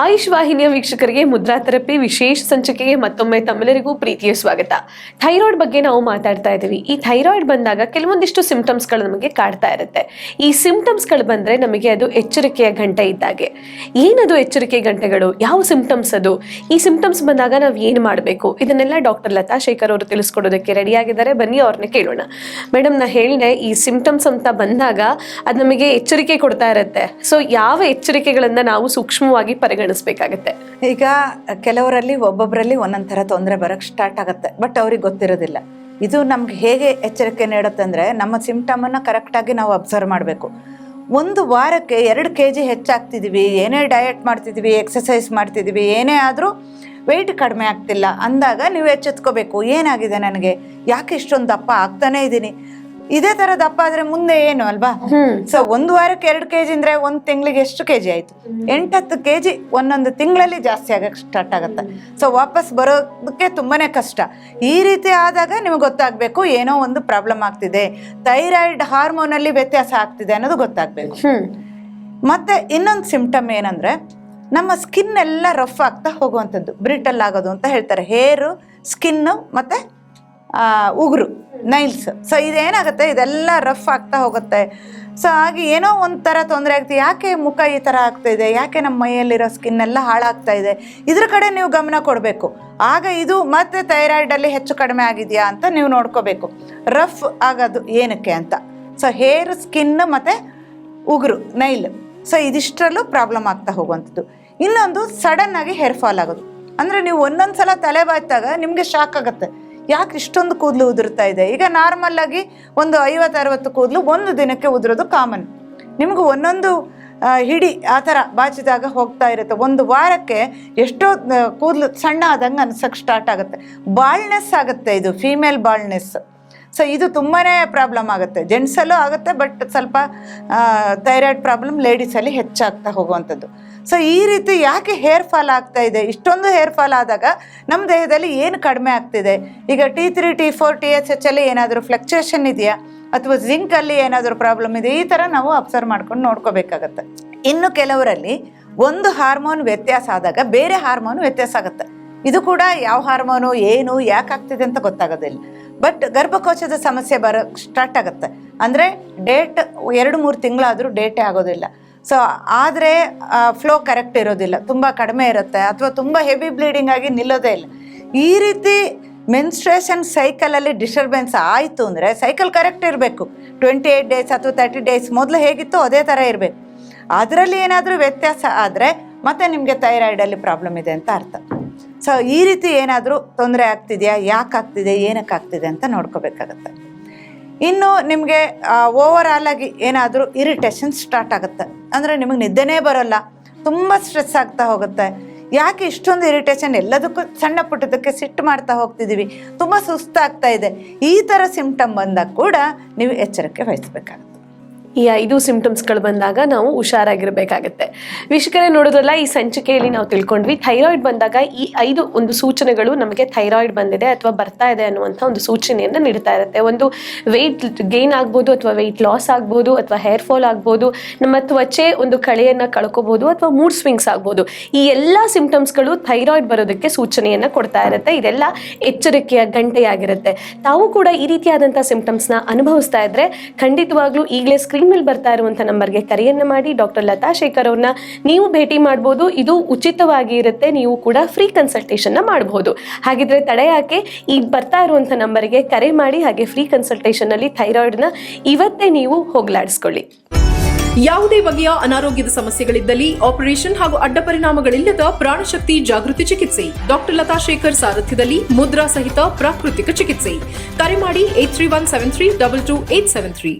ಆಯುಷ್ ವಾಹಿನಿಯ ವೀಕ್ಷಕರಿಗೆ ಮುದ್ರಾ ಥೆರಪಿ ವಿಶೇಷ ಸಂಚಿಕೆಗೆ ಮತ್ತೊಮ್ಮೆ ತಮ್ಮೆಲ್ಲರಿಗೂ ಪ್ರೀತಿಯ ಸ್ವಾಗತ. ಥೈರಾಯ್ಡ್ ಬಗ್ಗೆ ನಾವು ಮಾತಾಡ್ತಾ ಇದ್ದೀವಿ. ಈ ಥೈರಾಯ್ಡ್ ಬಂದಾಗ ಕೆಲವೊಂದಿಷ್ಟು ಸಿಂಪ್ಟಮ್ಸ್ಗಳು ನಮಗೆ ಕಾಡ್ತಾ ಇರುತ್ತೆ. ಈ ಸಿಂಪ್ಟಮ್ಸ್ಗಳು ಬಂದ್ರೆ ನಮಗೆ ಅದು ಎಚ್ಚರಿಕೆಯ ಗಂಟೆ ಇದ್ದಾಗೆ. ಏನದು ಎಚ್ಚರಿಕೆ ಗಂಟೆಗಳು ಯಾವ ಸಿಂಪ್ಟಮ್ಸ್ ಅದು? ಈ ಸಿಂಪ್ಟಮ್ಸ್ ಬಂದಾಗ ನಾವು ಏನು ಮಾಡಬೇಕು? ಇದನ್ನೆಲ್ಲ ಡಾಕ್ಟರ್ ಲತಾ ಶೇಖರ್ ಅವರು ತಿಳಿಸ್ಕೊಡೋದಕ್ಕೆ ರೆಡಿಯಾಗಿದ್ದಾರೆ ಬನ್ನಿ ಅವ್ರನ್ನ ಕೇಳೋಣ. ಮೇಡಮ್, ನಾ ಹೇಳಿದೆ, ಈ ಸಿಂಪ್ಟಮ್ಸ್ ಅಂತ ಬಂದಾಗ ಅದು ನಮಗೆ ಎಚ್ಚರಿಕೆ ಕೊಡ್ತಾ ಇರುತ್ತೆ. ಸೊ ಯಾವ ಎಚ್ಚರಿಕೆಗಳನ್ನ ನಾವು ಸೂಕ್ಷ್ಮವಾಗಿ ಪರಿಗಣಿಸಬೇಕಾಗತ್ತೆ. ಈಗ ಕೆಲವರಲ್ಲಿ ಒಬ್ಬೊಬ್ಬರಲ್ಲಿ ಒಂದೊಂದು ಥರ ತೊಂದರೆ ಬರೋಕ್ಕೆ ಸ್ಟಾರ್ಟ್ ಆಗುತ್ತೆ ಬಟ್ ಅವ್ರಿಗೆ ಗೊತ್ತಿರೋದಿಲ್ಲ. ಇದು ನಮ್ಗೆ ಹೇಗೆ ಎಚ್ಚರಿಕೆ ನೀಡುತ್ತೆ ಅಂದ್ರೆ, ನಮ್ಮ ಸಿಮ್ಟಮನ್ನು ಕರೆಕ್ಟಾಗಿ ನಾವು ಅಬ್ಸರ್ವ್ ಮಾಡಬೇಕು. ಒಂದು ವಾರಕ್ಕೆ ಎರಡು ಕೆ ಜಿ ಹೆಚ್ಚಾಗ್ತಿದ್ದೀವಿ ಏನೇ ಡಯಟ್ ಮಾಡ್ತಿದ್ದೀವಿ ಎಕ್ಸಸೈಸ್ ಮಾಡ್ತಿದೀವಿ, ಏನೇ ಆದರೂ ವೆಯ್ಟ್ ಕಡಿಮೆ ಆಗ್ತಿಲ್ಲ. ಅಂದಾಗ ನೀವು ಎಚ್ಚೆತ್ಕೋಬೇಕು, ಏನಾಗಿದೆ ನನಗೆ? ಯಾಕೆ ಇಷ್ಟೊಂದು ದಪ್ಪ ಆಗ್ತಾನೇ ಇದ್ದೀನಿ? ಇದೇ ತರ ದಪ್ಪ ಆದ್ರೆ ಮುಂದೆ ಏನು ಅಲ್ವಾ? ಸೊ ಒಂದು ವಾರಕ್ಕೆ ಎರಡು ಕೆಜಿ ಅಂದ್ರೆ ಒಂದ್ ತಿಂಗಳಿಗೆ ಎಷ್ಟು ಕೆಜಿ ಆಯ್ತು? ಆಯಿತು ಎಂಟತ್ತು ಕೆಜಿ ಒಂದೊಂದು ತಿಂಗಳಲ್ಲಿ ಜಾಸ್ತಿ ಆಗಕ್ಕೆ ಸ್ಟಾರ್ಟ್ ಆಗುತ್ತೆ. ಸೊ ವಾಪಸ್ ಬರೋದಕ್ಕೆ ತುಂಬಾನೇ ಕಷ್ಟ. ಈ ರೀತಿ ಆದಾಗ ನಿಮ್ಗೆ ಗೊತ್ತಾಗ್ಬೇಕು ಏನೋ ಒಂದು ಪ್ರಾಬ್ಲಮ್ ಆಗ್ತಿದೆ. ಥೈರಾಯ್ಡ್ ಹಾರ್ಮೋನ್ ಅಲ್ಲಿ ವ್ಯತ್ಯಾಸ ಆಗ್ತಿದೆ ಅನ್ನೋದು ಗೊತ್ತಾಗ್ಬೇಕು. ಮತ್ತೆ ಇನ್ನೊಂದು ಸಿಂಪ್ಟಮ್ ಏನಂದ್ರೆ ನಮ್ಮ ಸ್ಕಿನ್ ಎಲ್ಲ ರಫ್ ಆಗ್ತಾ ಹೋಗುವಂಥದ್ದು. ಬ್ರಿಟಲ್ ಆಗೋದು ಅಂತ ಹೇಳ್ತಾರೆ. ಹೇರು ಸ್ಕಿನ್ನು ಮತ್ತು ಉಗುರು ನೈಲ್ಸ್ ಸೊ ಇದೇನಾಗುತ್ತೆ? ಇದೆಲ್ಲ ರಫ್ ಆಗ್ತಾ ಹೋಗುತ್ತೆ. ಸೊ ಹಾಗೆ ಏನೋ ಒಂಥರ ತೊಂದರೆ ಆಗ್ತಿದೆ. ಯಾಕೆ ಮುಖ ಈ ಥರ ಆಗ್ತಾ ಇದೆ? ಯಾಕೆ ನಮ್ಮ ಮೈಯಲ್ಲಿರೋ ಸ್ಕಿನ್ ಎಲ್ಲ ಹಾಳಾಗ್ತಾ ಇದೆ? ಇದ್ರ ಕಡೆ ನೀವು ಗಮನ ಕೊಡಬೇಕು. ಆಗ ಇದು ಮತ್ತೆ ಥೈರಾಯ್ಡಲ್ಲಿ ಹೆಚ್ಚು ಕಡಿಮೆ ಆಗಿದೆಯಾ ಅಂತ ನೀವು ನೋಡ್ಕೋಬೇಕು. ರಫ್ ಆಗೋದು ಏನಕ್ಕೆ ಅಂತ. ಸೊ ಹೇರ್ ಸ್ಕಿನ್ ಮತ್ತು ಉಗುರು ನೈಲ್ ಸೊ ಇದಿಷ್ಟರಲ್ಲೂ ಪ್ರಾಬ್ಲಮ್ ಆಗ್ತಾ ಹೋಗುವಂಥದ್ದು. ಇನ್ನೊಂದು ಸಡನ್ನಾಗಿ ಹೇರ್ ಫಾಲ್ ಆಗೋದು. ಅಂದರೆ ನೀವು ಒಂದೊಂದು ಸಲ ತಲೆ ಬಾಯ್ತಾಗ ನಿಮಗೆ ಶಾಕ್ ಆಗುತ್ತೆ. ಯಾಕೆ ಇಷ್ಟೊಂದು ಕೂದಲು ಉದುರ್ತಾ ಇದೆ? ಈಗ ನಾರ್ಮಲ್ ಆಗಿ ಒಂದು ಐವತ್ತು, ಅರವತ್ತು ಕೂದಲು ಒಂದು ದಿನಕ್ಕೆ ಉದುರೋದು ಕಾಮನ್ ನಿಮಗೂ ಒಂದೊಂದು ಹಿಡಿ ಆ ಥರ ಬಾಚಿದಾಗ ಹೋಗ್ತಾ ಇರುತ್ತೆ. ಒಂದು ವಾರಕ್ಕೆ ಎಷ್ಟೋ ಕೂದಲು ಸಣ್ಣ ಆದಂಗೆ ಅನ್ಸಕ್ಕೆ ಸ್ಟಾರ್ಟ್ ಆಗುತ್ತೆ. ಬಾಳ್ನೆಸ್ ಆಗುತ್ತೆ ಇದು ಫೀಮೇಲ್ ಬಾಳ್ನೆಸ್ ಸೊ ಇದು ತುಂಬಾ ಪ್ರಾಬ್ಲಮ್ ಆಗುತ್ತೆ. ಜೆಂಟ್ಸಲ್ಲೂ ಆಗುತ್ತೆ ಬಟ್ ಸ್ವಲ್ಪ ಥೈರಾಯ್ಡ್ ಪ್ರಾಬ್ಲಮ್ ಲೇಡೀಸಲ್ಲಿ ಹೆಚ್ಚಾಗ್ತಾ ಹೋಗುವಂಥದ್ದು. ಸೊ ಈ ರೀತಿ ಯಾಕೆ ಹೇರ್ ಫಾಲ್ ಆಗ್ತಾ ಇದೆ? ಇಷ್ಟೊಂದು ಹೇರ್ ಫಾಲ್ ಆದಾಗ ನಮ್ಮ ದೇಹದಲ್ಲಿ ಏನು ಕಡಿಮೆ ಆಗ್ತಿದೆ? ಈಗ T three T four T H H ಅಲ್ಲಿ ಏನಾದರೂ ಫ್ಲಕ್ಚುಯೇಷನ್ ಇದೆಯಾ? ಅಥವಾ ಜಿಂಕಲ್ಲಿ ಏನಾದರೂ ಪ್ರಾಬ್ಲಮ್ ಇದೆ ಈ ಥರ ನಾವು ಅಬ್ಸರ್ವ್ ಮಾಡ್ಕೊಂಡು ನೋಡ್ಕೋಬೇಕಾಗತ್ತೆ. ಇನ್ನು ಕೆಲವರಲ್ಲಿ ಒಂದು ಹಾರ್ಮೋನ್ ವ್ಯತ್ಯಾಸ ಆದಾಗ ಬೇರೆ ಹಾರ್ಮೋನ್ ವ್ಯತ್ಯಾಸ ಆಗುತ್ತೆ. ಇದು ಕೂಡ ಯಾವ ಹಾರ್ಮೋನು, ಏನು ಯಾಕೆ ಆಗ್ತಿದೆ ಅಂತ ಗೊತ್ತಾಗೋದಿಲ್ಲ ಬಟ್ ಗರ್ಭಕೋಶದ ಸಮಸ್ಯೆ ಬರ ಸ್ಟಾರ್ಟ್ ಆಗುತ್ತೆ. ಅಂದರೆ ಡೇಟ್ ಎರಡು ಮೂರು ತಿಂಗಳಾದರೂ ಡೇಟೇ ಆಗೋದಿಲ್ಲ. ಸೊ ಆದರೆ ಫ್ಲೋ ಕರೆಕ್ಟ್ ಇರೋದಿಲ್ಲ. ತುಂಬ ಕಡಿಮೆ ಇರುತ್ತೆ. ಅಥವಾ ತುಂಬ ಹೆವಿ ಬ್ಲೀಡಿಂಗ್ ಆಗಿ ನಿಲ್ಲೋದೇ ಇಲ್ಲ. ಈ ರೀತಿ ಮೆನ್ಸ್ಟ್ರೇಷನ್ ಸೈಕಲಲ್ಲಿ ಡಿಸ್ಟರ್ಬೆನ್ಸ್ ಆಯಿತು ಅಂದರೆ ಸೈಕಲ್ ಕರೆಕ್ಟ್ ಇರಬೇಕು. ಟ್ವೆಂಟಿ ಏಯ್ಟ್ ಡೇಸ್ ಅಥವಾ ತರ್ಟಿ ಡೇಸ್ ಮೊದಲು ಹೇಗಿತ್ತು ಅದೇ ಥರ ಇರಬೇಕು. ಅದರಲ್ಲಿ ಏನಾದರೂ ವ್ಯತ್ಯಾಸ ಆದರೆ ಮತ್ತೆ ನಿಮಗೆ ಥೈರಾಯ್ಡಲ್ಲಿ ಪ್ರಾಬ್ಲಮ್ ಇದೆ ಅಂತ ಅರ್ಥ. ಸೊ ಈ ರೀತಿ ಏನಾದರೂ ತೊಂದರೆ ಆಗ್ತಿದೆಯಾ? ಯಾಕೆ ಆಗ್ತಿದೆ? ಏನಕ್ಕೆ ಆಗ್ತಿದೆ ಅಂತ ನೋಡ್ಕೋಬೇಕಾಗತ್ತೆ. ಇನ್ನು ನಿಮಗೆ ಓವರ್ ಆಗಿ ಏನಾದರೂ ಇರಿಟೇಷನ್ ಸ್ಟಾರ್ಟ್ ಆಗುತ್ತೆ. ಅಂದರೆ ನಿಮಗೆ ನಿದ್ದೆನೇ ಬರೋಲ್ಲ. ತುಂಬ ಸ್ಟ್ರೆಸ್ ಆಗ್ತಾ ಹೋಗುತ್ತೆ. ಯಾಕೆ ಇಷ್ಟೊಂದು ಇರಿಟೇಷನ್ ಎಲ್ಲದಕ್ಕೂ ಸಣ್ಣ ಪುಟ್ಟದಕ್ಕೆ ಸಿಟ್ಟು ಮಾಡ್ತಾ ಹೋಗ್ತಿದ್ದೀವಿ ತುಂಬ ಸುಸ್ತಾಗ್ತಾ ಇದೆ. ಈ ಥರ ಸಿಂಪ್ಟಮ್ ಬಂದಾಗ ಕೂಡ ನೀವು ಎಚ್ಚರಿಕೆ ವಹಿಸ್ಬೇಕಾಗುತ್ತೆ. ಈ ಐದು ಸಿಂಪ್ಟಮ್ಸ್ಗಳು ಬಂದಾಗ ನಾವು ಹುಷಾರಾಗಿರಬೇಕಾಗತ್ತೆ. ವೀಕ್ಷಕರೇ, ನೋಡೋದ್ರಲ್ಲ, ಈ ಸಂಚಿಕೆಯಲ್ಲಿ ನಾವು ತಿಳ್ಕೊಂಡ್ವಿ ಥೈರಾಯ್ಡ್ ಬಂದಾಗ ಈ ಐದು ಒಂದು ಸೂಚನೆಗಳು ನಮಗೆ ಥೈರಾಯ್ಡ್ ಬಂದಿದೆ ಅಥವಾ ಬರ್ತಾ ಇದೆ ಅನ್ನುವಂಥ ಒಂದು ಸೂಚನೆಯನ್ನು ನೀಡ್ತಾ ಇರುತ್ತೆ. ಒಂದು ವೆಯ್ಟ್ ಗೇನ್ ಆಗ್ಬೋದು ಅಥವಾ ವೆಯ್ಟ್ ಲಾಸ್ ಆಗ್ಬೋದು ಅಥವಾ ಹೇರ್ ಫಾಲ್ ಆಗ್ಬೋದು, ನಮ್ಮ ತ್ವಚೆ ಒಂದು ಕಳೆಯನ್ನು ಕಳ್ಕೊಬೋದು ಅಥವಾ ಮೂಡ್ ಸ್ವಿಂಗ್ಸ್ ಆಗ್ಬೋದು. ಈ ಎಲ್ಲ ಸಿಂಪ್ಟಮ್ಸ್ಗಳು ಥೈರಾಯ್ಡ್ ಬರೋದಕ್ಕೆ ಸೂಚನೆಯನ್ನು ಕೊಡ್ತಾ ಇರುತ್ತೆ. ಇದೆಲ್ಲ ಎಚ್ಚರಿಕೆಯ ಗಂಟೆಯಾಗಿರುತ್ತೆ. ತಾವು ಕೂಡ ಈ ರೀತಿಯಾದಂಥ ಸಿಂಪ್ಟಮ್ಸ್ನ ಅನುಭವಿಸ್ತಾ ಇದ್ರೆ ಖಂಡಿತವಾಗ್ಲೂ ಈಗಲೇ ಸ್ಕ್ರೀನ್ ಮೇಲೆ ಬರ್ತಾ ಇರುವಂಥ ನಂಬರ್ಗೆ ಕರೆಯನ್ನ ಮಾಡಿ ಡಾಕ್ಟರ್ ಲತಾ ಶೇಖರ್ ಅವ್ರನ್ನ ನೀವು ಭೇಟಿ ಮಾಡಬಹುದು ಇದು ಉಚಿತವಾಗಿ ಇರುತ್ತೆ. ನೀವು ಕೂಡ ಫ್ರೀ ಕನ್ಸಲ್ಟೇಷನ್ ಮಾಡಬಹುದು ಹಾಗಿದ್ರೆ ತಡೆ ಯಾಕೆ? ಈ ಬರ್ತಾ ಇರುವಂಥ ನಂಬರ್ಗೆ ಕರೆ ಮಾಡಿ, ಹಾಗೆ ಫ್ರೀ ಕನ್ಸಲ್ಟೇಷನ್ನಲ್ಲಿ ಥೈರಾಯ್ಡ್ನ ಇವತ್ತೇ ನೀವು ಹೋಗ್ಲಾಡಿಸ್ಕೊಳ್ಳಿ. ಯಾವುದೇ ಬಗೆಯ ಅನಾರೋಗ್ಯದ ಸಮಸ್ಯೆಗಳಿದ್ದಲ್ಲಿ ಆಪರೇಷನ್ ಹಾಗೂ ಅಡ್ಡ ಪರಿಣಾಮಗಳಿಲ್ಲದ ಪ್ರಾಣಶಕ್ತಿ ಜಾಗೃತಿ ಚಿಕಿತ್ಸೆ. ಡಾಕ್ಟರ್ ಲತಾ ಶೇಖರ್ ಸಾರಥ್ಯದಲ್ಲಿ ಮುದ್ರಾ ಸಹಿತ ಪ್ರಾಕೃತಿಕ ಚಿಕಿತ್ಸೆ. ಕರೆ ಮಾಡಿ eight three one seven three double two eight seven three